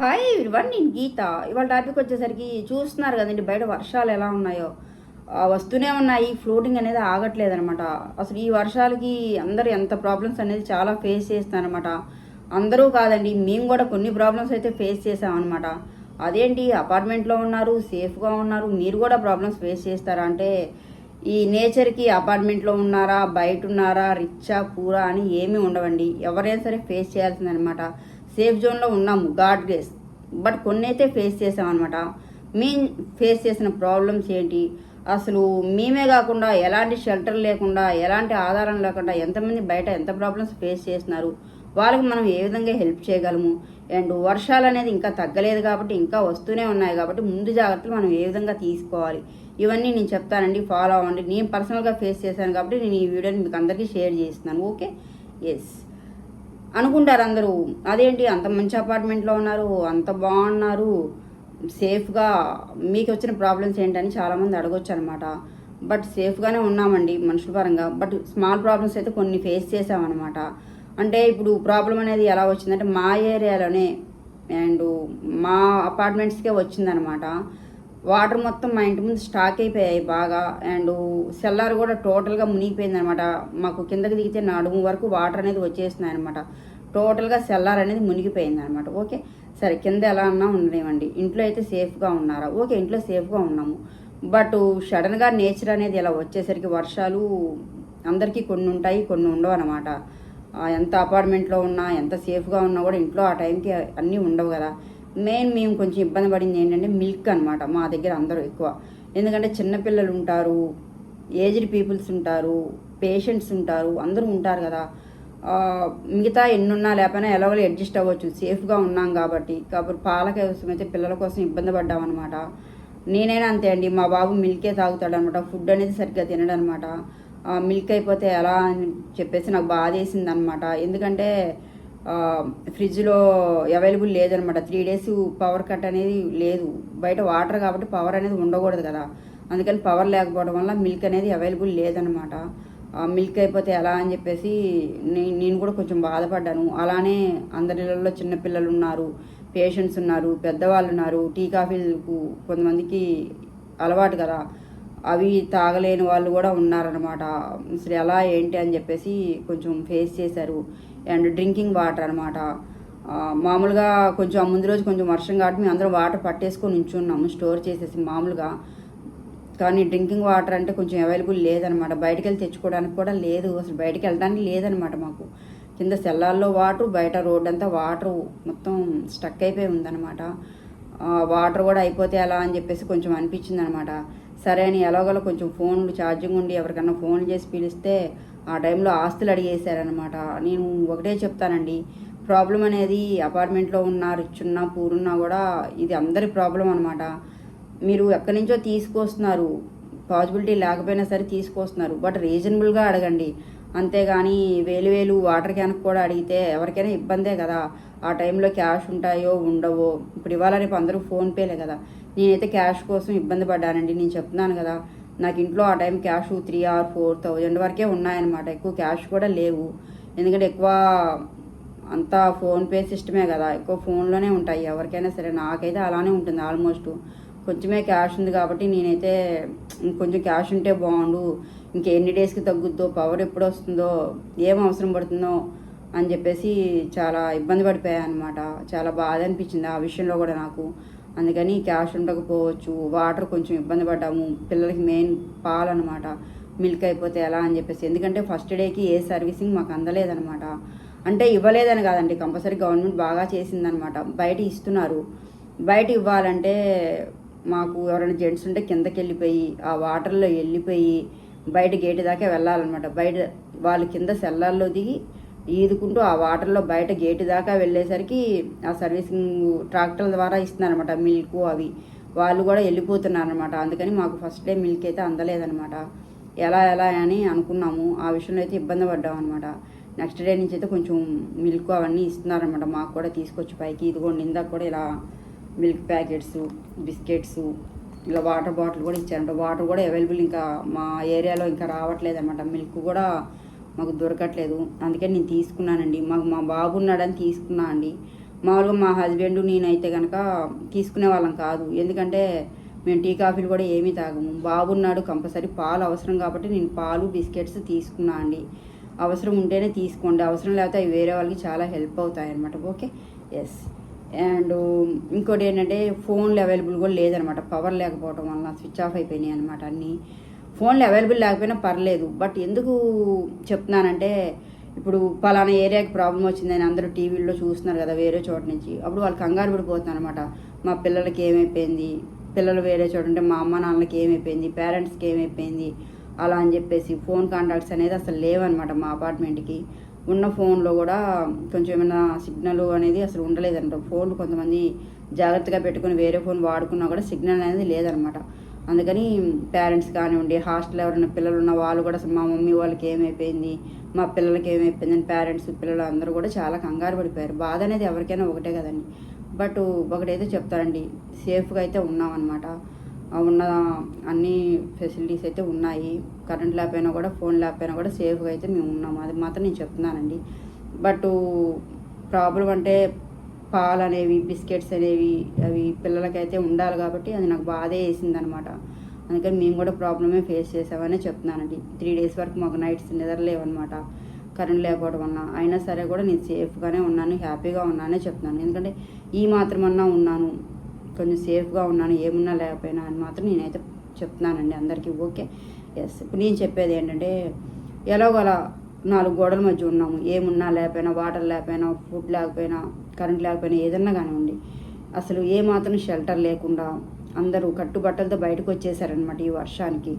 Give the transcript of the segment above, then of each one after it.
Hi one నేను గీత. ఇవాళ topic వచ్చేసరికి చూస్తున్నారు కదండి బయట వర్షాలు ఎలా ఉన్నాయో. వస్తూనే ఉన్నాయి ఫ్లోటింగ్ అనేది ఆగట్లేదు అనమాట అసలు ఈ వర్షాలకి అందరూ ఎంత ప్రాబ్లమ్స్ అనేది చాలా ఫేస్ చేస్తున్నారనమాట. అందరూ కాదండి మేము కూడా కొన్ని ప్రాబ్లమ్స్ అయితే ఫేస్ చేసామన్నమాట అదేంటి అపార్ట్మెంట్లో ఉన్నారు సేఫ్గా ఉన్నారు మీరు కూడా ప్రాబ్లమ్స్ ఫేస్ చేస్తారా? అంటే ఈ నేచర్కి అపార్ట్మెంట్లో ఉన్నారా బయట ఉన్నారా రిచ్చా పూరా అని ఏమీ ఉండవండి. ఎవరైనా సరే ఫేస్ చేయాల్సిందనమాట. సేఫ్ జోన్లో ఉన్నాము గాడ్ గ్రేస్ బట్ కొన్ని అయితే ఫేస్ చేసామన్నమాట మేము ఫేస్ చేసిన ప్రాబ్లమ్స్ ఏంటి? అసలు మేమే కాకుండా ఎలాంటి షెల్టర్ లేకుండా ఎలాంటి ఆధారం లేకుండా ఎంతమంది బయట ఎంత ప్రాబ్లమ్స్ ఫేస్ చేస్తున్నారు? వాళ్ళకి మనం ఏ విధంగా హెల్ప్ చేయగలము? అండ్ వర్షాలు అనేది ఇంకా తగ్గలేదు కాబట్టి ఇంకా వస్తూనే ఉన్నాయి కాబట్టి ముందు జాగ్రత్తలు మనం ఏ విధంగా తీసుకోవాలి? ఇవన్నీ నేను చెప్తానండి ఫాలో అవ్వండి. నేను పర్సనల్గా ఫేస్ చేశాను కాబట్టి నేను ఈ వీడియోని మీకు అందరికీ షేర్ చేస్తున్నాను ఓకే ఎస్ అనుకుంటారు అందరూ అదేంటి అంత మంచి అపార్ట్మెంట్లో ఉన్నారు అంత బాగున్నారు సేఫ్గా మీకు వచ్చిన ప్రాబ్లమ్స్ ఏంటని చాలామంది అడగొచ్చు అనమాట బట్ సేఫ్గానే ఉన్నామండి మనుషుల పరంగా. బట్ స్మాల్ ప్రాబ్లమ్స్ అయితే కొన్ని ఫేస్ చేసామన్నమాట అంటే ఇప్పుడు ప్రాబ్లం అనేది ఎలా వచ్చిందంటే మా ఏరియాలోనే అండ్ మా అపార్ట్మెంట్స్కే వచ్చిందనమాట. వాటర్ మొత్తం మా ఇంటి ముందు స్టాక్ అయిపోయాయి బాగా. అండ్ సెల్లార్ కూడా టోటల్గా మునిగిపోయింది అనమాట మాకు కిందకి దిగితే నడుము వరకు వాటర్ అనేది వచ్చేస్తున్నాయి అనమాట టోటల్గా సెల్లార్ అనేది మునిగిపోయింది అనమాట ఓకే? సరే కింద ఎలా అన్నా ఉండలేమండి ఇంట్లో అయితే సేఫ్గా ఉన్నారా? ఓకే ఇంట్లో సేఫ్గా ఉన్నాము. బట్ సడన్గా నేచర్ అనేది ఇలా వచ్చేసరికి వర్షాలు అందరికీ కొన్ని ఉంటాయి కొన్ని ఉండవు అనమాట ఎంత అపార్ట్మెంట్లో ఉన్నా ఎంత సేఫ్గా ఉన్నా కూడా ఇంట్లో ఆ టైంకి అన్నీ ఉండవు కదా. మెయిన్ మేము కొంచెం ఇబ్బంది పడింది ఏంటంటే మిల్క్ అనమాట మా దగ్గర అందరూ ఎక్కువ. ఎందుకంటే చిన్నపిల్లలు ఉంటారు ఏజ్డ్ పీపుల్స్ ఉంటారు పేషెంట్స్ ఉంటారు అందరూ ఉంటారు కదా. మిగతా ఎన్నున్నా లేకపోయినా ఎలాగో అడ్జస్ట్ అవ్వచ్చు. సేఫ్గా ఉన్నాం కాబట్టి. కాబట్టి పాల కోసం అయితే పిల్లల కోసం ఇబ్బంది పడ్డామన్నమాట నేనైనా అంతే అండి మా బాబు మిల్కే తాగుతాడనమాట ఫుడ్ అనేది సరిగ్గా తినడనమాట మిల్క్ అయిపోతే ఎలా అని చెప్పేసి నాకు బాధ వేసింది అనమాట ఎందుకంటే ఫ్రిడ్జ్లో అవైలబుల్ లేదనమాట త్రీ డేస్ పవర్ కట్ అనేది లేదు. బయట వాటర్ కాబట్టి పవర్ అనేది ఉండకూడదు కదా. అందుకని పవర్ లేకపోవడం వల్ల మిల్క్ అనేది అవైలబుల్ లేదనమాట మిల్క్ అయిపోతే ఎలా అని చెప్పేసి నేను కూడా కొంచెం బాధపడ్డాను. అలానే అందరిలో చిన్నపిల్లలు ఉన్నారు పేషెంట్స్ ఉన్నారు పెద్దవాళ్ళు ఉన్నారు టీ కాఫీలకు కొంతమందికి అలవాటు కదా. అవి తాగలేని వాళ్ళు కూడా ఉన్నారనమాట అసలు ఎలా ఏంటి అని చెప్పేసి కొంచెం ఫేస్ చేశారు. అండ్ డ్రింకింగ్ వాటర్ అనమాట మామూలుగా కొంచెం ముందు రోజు కొంచెం వర్షం కాబట్టి మేము అందరం వాటర్ పట్టేసుకొని ఉంచున్నాము స్టోర్ చేసేసి మామూలుగా. కానీ డ్రింకింగ్ వాటర్ అంటే కొంచెం అవైలబుల్ లేదనమాట బయటకు వెళ్ళి తెచ్చుకోవడానికి కూడా లేదు. అసలు బయటకు వెళ్ళడానికి లేదనమాట మాకు. కింద సెల్లాల్లో వాటర్ బయట రోడ్ అంతా వాటర్ మొత్తం స్టక్ అయిపోయి ఉందన్నమాట. వాటర్ కూడా అయిపోతే ఎలా అని చెప్పేసి కొంచెం అనిపించింది అనమాట సరే అని ఎలాగోలో కొంచెం ఫోన్లు ఛార్జింగ్ ఉండి ఎవరికన్నా ఫోన్ చేసి పిలిస్తే ఆ టైంలో ఆస్తులు అడిగేశారనమాట. నేను ఒకటే చెప్తానండి ప్రాబ్లం అనేది అపార్ట్మెంట్లో ఉన్న రిచ్చున్నా పూరున్నా కూడా ఇది అందరి ప్రాబ్లం అనమాట. మీరు ఎక్కడి నుంచో తీసుకొస్తున్నారు పాజిబిలిటీ లేకపోయినా సరే తీసుకొస్తున్నారు బట్ రీజనబుల్గా అడగండి. అంతేగాని వేలు వేలు వాటర్ క్యాన్ కూడా అడిగితే ఎవరికైనా ఇబ్బందే కదా. ఆ టైంలో క్యాష్ ఉంటాయో ఉండవో? ఇప్పుడు ఇవాళ రేపు అందరూ ఫోన్పేలే కదా. నేనైతే క్యాష్ కోసం ఇబ్బంది పడ్డానండి. నేను చెప్తున్నాను కదా. నాకు ఇంట్లో ఆ time cash three or four thousand వరకే ఉన్నాయన్నమాట. ఎక్కువ క్యాష్ కూడా లేవు. ఎందుకంటే ఎక్కువ అంతా ఫోన్పే సిస్టమే కదా. ఎక్కువ ఫోన్లోనే ఉంటాయి. ఎవరికైనా సరే నాకైతే అలానే ఉంటుంది ఆల్మోస్ట్. కొంచెమే క్యాష్ ఉంది కాబట్టి నేనైతే కొంచెం క్యాష్ ఉంటే బాగుండు. ఇంకా ఎన్ని డేస్కి తగ్గుద్దో పవర్ ఎప్పుడు వస్తుందో ఏం అవసరం పడుతుందో అని చెప్పేసి చాలా ఇబ్బంది పడిపోయాను అనమాట చాలా బాధ అనిపించింది ఆ విషయంలో కూడా నాకు. అందుకని క్యాష్ ఉండకపోవచ్చు వాటర్ కొంచెం ఇబ్బంది పడ్డాము పిల్లలకి మెయిన్ పాలు అనమాట మిల్క్ అయిపోతే ఎలా అని చెప్పేసి. ఎందుకంటే ఫస్ట్ డేకి ఏ సర్వీసింగ్ మాకు అందలేదనమాట అంటే ఇవ్వలేదని కాదండి కంపల్సరీ గవర్నమెంట్ బాగా చేసిందనమాట బయట ఇస్తున్నారు. బయట ఇవ్వాలంటే మాకు ఎవరైనా జెంట్స్ ఉంటే కిందకి వెళ్ళిపోయి ఆ వాటర్లో వెళ్ళిపోయి బయట గేటు దాకా వెళ్ళాలన్నమాట. బయట వాళ్ళు కింద సెల్లాల్లో దిగి ఈదుకుంటూ ఆ వాటర్లో బయట గేటు దాకా వెళ్ళేసరికి ఆ సర్వీసింగ్ ట్రాక్టర్ల ద్వారా ఇస్తున్నారనమాట మిల్క్ అవి. వాళ్ళు కూడా వెళ్ళిపోతున్నారు అనమాట అందుకని మాకు ఫస్ట్ డే మిల్క్ అయితే అందలేదనమాట ఎలా ఎలా అని అనుకున్నాము. ఆ విషయంలో అయితే ఇబ్బంది పడ్డాం అనమాట నెక్స్ట్ డే నుంచి అయితే కొంచెం మిల్క్ అవన్నీ ఇస్తున్నారనమాట మాకు కూడా తీసుకొచ్చి పైకి ఇదిగోండి ఇందాక కూడా ఇలా మిల్క్ ప్యాకెట్స్ బిస్కెట్స్ ఇలా వాటర్ బాటిల్ కూడా ఇచ్చారంట వాటర్ కూడా అవైలబుల్ ఇంకా మా ఏరియాలో ఇంకా రావట్లేదు అనమాట మిల్క్ కూడా మాకు దొరకట్లేదు. అందుకని నేను తీసుకున్నానండి. మాకు మా బాబు ఉన్నాడని తీసుకున్నా అండి. మామూలుగా మా హస్బెండ్ నేనైతే కనుక తీసుకునే వాళ్ళం కాదు. ఎందుకంటే మేము టీ కాఫీలు కూడా ఏమీ తాగము. బాబు ఉన్నాడు కంపల్సరీ పాలు అవసరం కాబట్టి నేను పాలు బిస్కెట్స్ తీసుకున్నా అండి. అవసరం ఉంటేనే తీసుకోండి. అవసరం లేకపోతే అవి వేరే వాళ్ళకి చాలా హెల్ప్ అవుతాయి అనమాట ఓకే? ఎస్ అండ్ ఇంకోటి ఏంటంటే ఫోన్లు అవైలబుల్ కూడా లేదనమాట. పవర్ లేకపోవడం వల్ల స్విచ్ ఆఫ్ అయిపోయినాయి అనమాట అన్నీ. ఫోన్లు అవైలబుల్ లేకపోయినా పర్లేదు. బట్ ఎందుకు చెప్తున్నానంటే ఇప్పుడు పలానా ఏరియాకి ప్రాబ్లం వచ్చిందని అందరూ టీవీల్లో చూస్తున్నారు కదా వేరే చోట నుంచి. అప్పుడు వాళ్ళు కంగారు పడిపోతున్నారు అనమాట మా పిల్లలకి ఏమైపోయింది? పిల్లలు వేరే చోట ఉంటే మా అమ్మ నాన్నలకి ఏమైపోయింది? పేరెంట్స్కి ఏమైపోయింది? అలా అని చెప్పేసి ఫోన్ కాంటాక్ట్స్ అనేది అసలు లేవన్నమాట మా అపార్ట్మెంట్కి. ఉన్న ఫోన్లో కూడా కొంచెం ఏమైనా సిగ్నల్ అనేది అసలు ఉండలేదంట. ఫోన్లు కొంతమంది జాగ్రత్తగా పెట్టుకుని వేరే ఫోన్ వాడుకున్నా కూడా సిగ్నల్ అనేది లేదనమాట. అందుకని పేరెంట్స్ కానివ్వండి హాస్టల్ ఎవరైనా పిల్లలు ఉన్న వాళ్ళు కూడా మా మమ్మీ వాళ్ళకి ఏమైపోయింది మా పిల్లలకి ఏమైపోయింది అని పేరెంట్స్ పిల్లలు అందరూ కూడా చాలా కంగారు పడిపోయారు. బాధ అనేది ఎవరికైనా ఒకటే కదండి. బట్ ఒకటైతే చెప్తారండి సేఫ్గా అయితే ఉన్నామన్నమాట ఉన్న అన్ని ఫెసిలిటీస్ అయితే ఉన్నాయి. కరెంట్ లేకపోయినా కూడా ఫోన్ లేకపోయినా కూడా సేఫ్గా అయితే మేము ఉన్నాం. అది మాత్రం నేను చెప్తున్నానండి. బట్ ప్రాబ్లం అంటే పాలు అనేవి బిస్కెట్స్ అనేవి అవి పిల్లలకైతే ఉండాలి కాబట్టి అది నాకు బాధే వేసింది అనమాట అందుకని మేము కూడా ప్రాబ్లమే ఫేస్ చేసామని చెప్తున్నానండి. త్రీ డేస్ వరకు మాకు నైట్స్ నిద్రలేవన్నమాట కరెంట్ లేకపోవడం వల్ల. అయినా సరే కూడా నేను సేఫ్గానే ఉన్నాను హ్యాపీగా ఉన్నానే చెప్తున్నాను. ఎందుకంటే ఈ మాత్రమన్నా ఉన్నాను. కొంచెం సేఫ్గా ఉన్నాను ఏమున్నా లేకపోయినా అని మాత్రం నేనైతే చెప్తున్నానండి అందరికీ ఓకే? ఎస్ ఇప్పుడు నేను చెప్పేది ఏంటంటే ఎలాగోలా నాలుగు గోడల మధ్య ఉన్నాము ఏమున్నా లేకపోయినా వాటర్ లేకపోయినా ఫుడ్ లేకపోయినా కరెంట్ లేకపోయినా ఏదన్నా కానివ్వండి అసలు ఏమాత్రం షెల్టర్ లేకుండా అందరూ కట్టుబట్టలతో బయటకు వచ్చేసారనమాట ఈ వర్షానికి.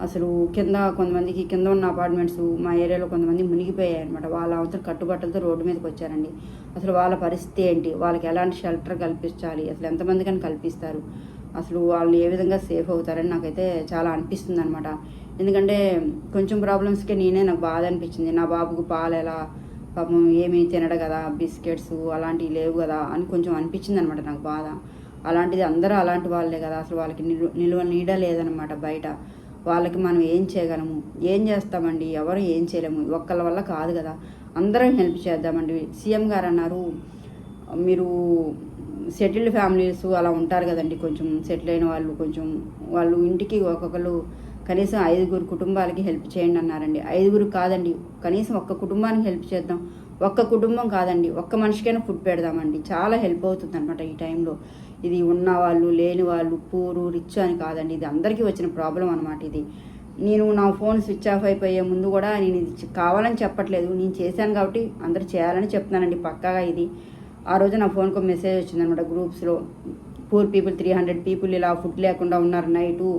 అసలు కింద కొంతమందికి కింద ఉన్న అపార్ట్మెంట్స్ మా ఏరియాలో కొంతమంది మునిగిపోయాయి అనమాట వాళ్ళ అవసరం కట్టుబట్టలతో రోడ్డు మీదకి వచ్చారండి. అసలు వాళ్ళ పరిస్థితి ఏంటి? వాళ్ళకి ఎలాంటి షెల్టర్ కల్పించాలి? అసలు ఎంతమందికని కల్పిస్తారు? అసలు వాళ్ళు ఏ విధంగా సేఫ్ అవుతారని నాకైతే చాలా అనిపిస్తుంది అనమాట ఎందుకంటే కొంచెం ప్రాబ్లమ్స్కే నేనే నాకు బాధ అనిపించింది. నా బాబుకు పాలు ఎలా? పాపం ఏమీ తినడు కదా బిస్కెట్స్ అలాంటివి లేవు కదా అని కొంచెం అనిపించింది అనమాట నాకు బాధ. అలాంటిది అందరూ అలాంటి వాళ్ళే కదా. అసలు వాళ్ళకి నిలు నిలువ నీడ లేదనమాట బయట. వాళ్ళకి మనం ఏం చేయగలము? ఏం చేస్తామండి? ఎవరు ఏం చేయలేము? ఒక్కళ్ళ వల్ల కాదు కదా. అందరం హెల్ప్ చేద్దామండి. సీఎం గారు అన్నారు మీరు సెటిల్డ్ ఫ్యామిలీస్ అలా ఉంటారు కదండి. కొంచెం సెటిల్ అయిన వాళ్ళు కొంచెం వాళ్ళు ఇంటికి ఒక్కొక్కరు కనీసం ఐదుగురు కుటుంబాలకి హెల్ప్ చేయండి అన్నారండి. ఐదుగురు కాదండి. కనీసం ఒక్క కుటుంబానికి హెల్ప్ చేద్దాం. ఒక్క కుటుంబం కాదండి. ఒక్క మనిషికైనా ఫుడ్ పెడదామండి. చాలా హెల్ప్ అవుతుంది అనమాట ఈ టైంలో ఇది ఉన్నవాళ్ళు లేని వాళ్ళు పూరు రిచ్ అని కాదండి. ఇది అందరికీ వచ్చిన ప్రాబ్లం అనమాట ఇది. నేను నా ఫోన్ స్విచ్ ఆఫ్ అయిపోయే ముందు కూడా నేను ఇది కావాలని చెప్పట్లేదు. నేను చేశాను కాబట్టి అందరు చేయాలని చెప్తున్నానండి పక్కాగా ఇది. ఆ రోజు నా ఫోన్కి ఒక మెసేజ్ వచ్చిందనమాట గ్రూప్స్లో. Poor people three hundred people ఇలా ఫుడ్ లేకుండా ఉన్నారు నైటు.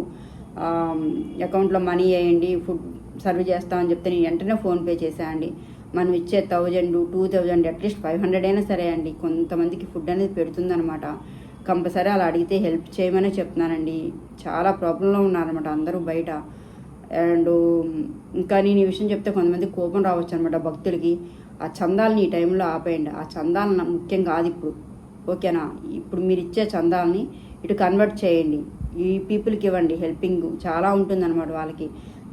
అకౌంట్లో మనీ వేయండి ఫుడ్ సర్వ్ చేస్తామని చెప్తే నేను వెంటనే ఫోన్పే చేశానండి మనం ఇచ్చే thousand two thousand at least five hundred అయినా సరే అండి. కొంతమందికి ఫుడ్ అనేది పెడుతుందనమాట కంపల్సరీ అలా అడిగితే హెల్ప్ చేయమనే చెప్తున్నానండి. చాలా ప్రాబ్లంలో ఉన్నారనమాట అందరూ బయట. అండ్ ఇంకా నేను ఈ విషయం చెప్తే కొంతమంది కోపం రావచ్చు అనమాట భక్తులకి. ఆ చందాలని ఈ టైంలో ఆపేయండి. ఆ చందాలను ముఖ్యం కాదు ఇప్పుడు. ఓకేనా? ఇప్పుడు మీరు ఇచ్చే చందాలని ఇటు కన్వర్ట్ చేయండి. ఈ పీపుల్కి ఇవ్వండి హెల్పింగ్. చాలా ఉంటుందన్నమాట వాళ్ళకి.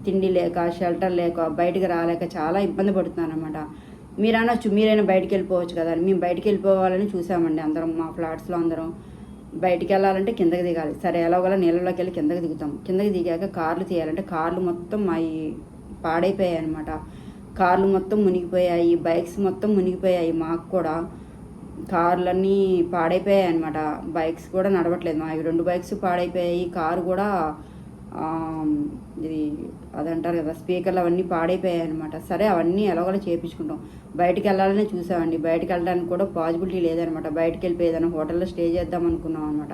తిండి లేక షెల్టర్ లేక బయటకు రాలేక చాలా ఇబ్బంది పడుతున్నారు అనమాట మీరు అనొచ్చు మీరైనా బయటికి వెళ్ళిపోవచ్చు కదా అని. మేము బయటికి వెళ్ళిపోవాలని చూసామండి అందరం మా ఫ్లాట్స్లో అందరం. బయటికి వెళ్ళాలంటే కిందకి దిగాలి. సరే ఎలాగోలా నీళ్ళలోకి వెళ్ళి కిందకి దిగుతాం. కిందకి దిగాక కార్లు తీయాలంటే కార్లు మొత్తం అవి పాడైపోయాయి అనమాట కార్లు మొత్తం మునిగిపోయాయి బైక్స్ మొత్తం మునిగిపోయాయి. మాకు కూడా కార్లన్నీ పాడైపోయాయి అనమాట బైక్స్ కూడా నడవట్లేదు. మా రెండు బైక్స్ పాడైపోయాయి. కారు కూడా ఇది అదంటారు కదా స్పీకర్లు అవన్నీ పాడైపోయాయి అనమాట సరే అవన్నీ ఎలాగోలా చేయించుకుంటాం బయటికి వెళ్ళాలనే చూసామండి. బయటికి వెళ్ళడానికి కూడా పాజిబిలిటీ లేదనమాట బయటికి వెళ్ళిపోయి ఏదైనా హోటల్లో స్టే చేద్దాం అనుకున్నాం అనమాట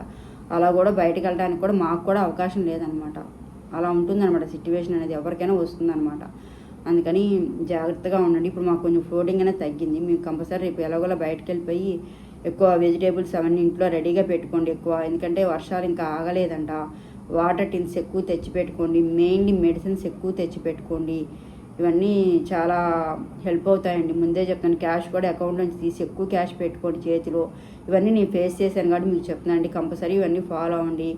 అలా కూడా బయటికి వెళ్ళడానికి కూడా మాకు కూడా అవకాశం లేదనమాట అలా ఉంటుందన్నమాట సిచ్యువేషన్ అనేది. ఎవరికైనా వస్తుందన్నమాట. అందుకని జాగ్రత్తగా ఉండండి. ఇప్పుడు మాకు కొంచెం ఫ్లోటింగ్ అనేది తగ్గింది. మేము కంపల్సరీ రేపు ఎలాగోలా బయటకు వెళ్ళిపోయి ఎక్కువ వెజిటేబుల్స్ అవన్నీ ఇంట్లో రెడీగా పెట్టుకోండి ఎక్కువ. ఎందుకంటే వర్షాలు ఇంకా ఆగలేదంట. వాటర్ టిన్స్ ఎక్కువ తెచ్చి పెట్టుకోండి మెయిన్లీ మెడిసిన్స్ ఎక్కువ తెచ్చి పెట్టుకోండి ఇవన్నీ చాలా హెల్ప్ అవుతాయండి. ముందే చెప్తాను క్యాష్ కూడా అకౌంట్ నుంచి తీసి ఎక్కువ క్యాష్ పెట్టుకోండి చేతిలో. ఇవన్నీ నేను ఫేస్ చేశాను కాబట్టి మీకు చెప్తున్నాను అండి. కంపల్సరీ ఇవన్నీ ఫాలో అవ్వండి.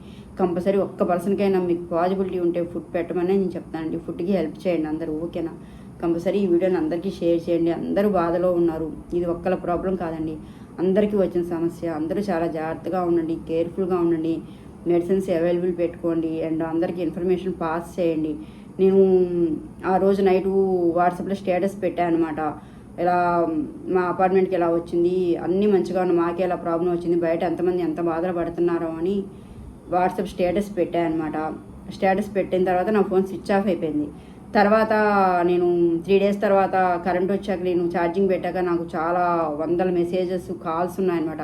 కంపల్సరీ ఒక్క పర్సన్కైనా మీకు పాజిబిలిటీ ఉంటే ఫుడ్ పెట్టమని నేను చెప్తానండి ఫుడ్కి హెల్ప్ చేయండి అందరూ ఓకేనా? కంపల్సరీ ఈ వీడియోని అందరికీ షేర్ చేయండి. అందరూ బాధలో ఉన్నారు. ఇది ఒక్కల ప్రాబ్లం కాదండి. అందరికీ వచ్చిన సమస్య. అందరూ చాలా జాగ్రత్తగా ఉండండి కేర్ఫుల్గా ఉండండి. మెడిసిన్స్ అవైలబుల్ పెట్టుకోండి అండ్ అందరికీ ఇన్ఫర్మేషన్ పాస్ చేయండి. నేను ఆ రోజు నైటు వాట్సాప్లో స్టేటస్ పెట్టాను అనమాట ఇలా మా అపార్ట్మెంట్కి ఎలా వచ్చింది? అన్నీ మంచిగా ఉన్న మాకే ఎలా ప్రాబ్లం వచ్చింది? బయట ఎంతమంది ఎంత బాధలు పడుతున్నారో అని వాట్సాప్ స్టేటస్ పెట్టాను అనమాట స్టేటస్ పెట్టిన తర్వాత నా ఫోన్ స్విచ్ ఆఫ్ అయిపోయింది. తర్వాత నేను త్రీ డేస్ తర్వాత కరెంట్ వచ్చాక నేను ఛార్జింగ్ పెట్టాక నాకు చాలా వందల మెసేజెస్ కాల్స్ ఉన్నాయన్నమాట.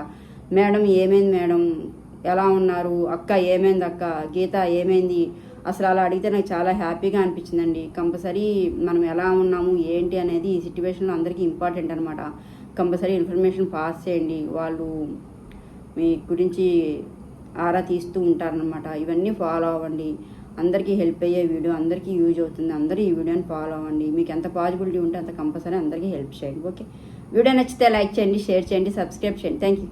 మేడం ఏమైంది మేడం? ఎలా ఉన్నారు? అక్క ఏమైంది అక్క? గీత ఏమైంది? అసలు అలా అడిగితే నాకు చాలా హ్యాపీగా అనిపించిందండి. కంపల్సరీ మనం ఎలా ఉన్నాము ఏంటి అనేది ఈ సిచ్యువేషన్లో అందరికీ ఇంపార్టెంట్ అనమాట కంపల్సరీ ఇన్ఫర్మేషన్ పాస్ చేయండి. వాళ్ళు మీ గురించి ఆరా తీస్తూ ఉంటారనమాట ఇవన్నీ ఫాలో అవ్వండి. అందరికీ హెల్ప్ అయ్యే వీడియో అందరికీ యూజ్ అవుతుంది. అందరూ ఈ వీడియోని ఫాలో అవ్వండి. మీకు ఎంత పాజిబిలిటీ ఉంటే అంత కంపల్సరీ అందరికీ హెల్ప్ చేయండి. ఓకే? వీడియో నచ్చితే లైక్ చేయండి షేర్ చేయండి సబ్స్క్రైబ్ చేయండి. Thank you